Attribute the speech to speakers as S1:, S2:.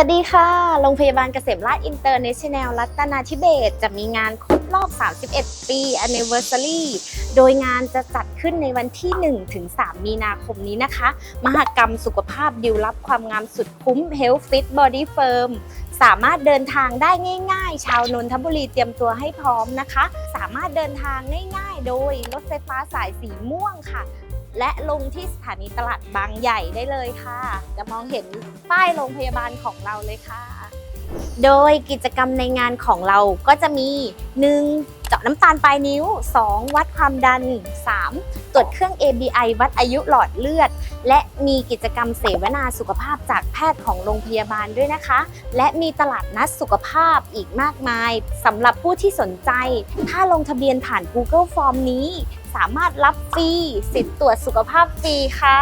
S1: วัสดีค่ะ โรงพยาบาลเกษมราชอินเตอร์เนชั่นแนลรัตนาธิเบศจะมีงานครบรอบ 31 ปี Anniversary โดยงานจะจัดขึ้นในวันที่1ถึง3มีนาคมนี้นะคะ มหกรรมสุขภาพดิวรับความงามสุดคุ้ม Health Fit Body Firm สามารถเดินทางได้ง่าย ๆ ชาวนนทบุรีเตรียมตัวให้พร้อมนะคะ สามารถเดินทางง่าย ๆ โดยรถไฟฟ้าสายสีม่วงค่ะ และลงที่สถานีตลาดบางใหญ่ได้เลยค่ะ จะมองเห็นป้ายโรงพยาบาลของเราเลยค่ะ โดยกิจกรรมในงานของเราก็จะมี 1. เจาะน้ำตาลปลายนิ้ว 2. วัดความดัน 3. ตรวจเครื่อง ABI วัดอายุหลอดเลือด และมีกิจกรรมเสวนาสุขภาพจากแพทย์ของโรงพยาบาลด้วยนะคะ และมีตลาดนัดสุขภาพอีกมากมายสำหรับผู้ที่สนใจ ถ้าลงทะเบียนผ่าน Google Form นี้ สามารถรับฟรีสิทธิ์ตรวจสุขภาพฟรีค่ะ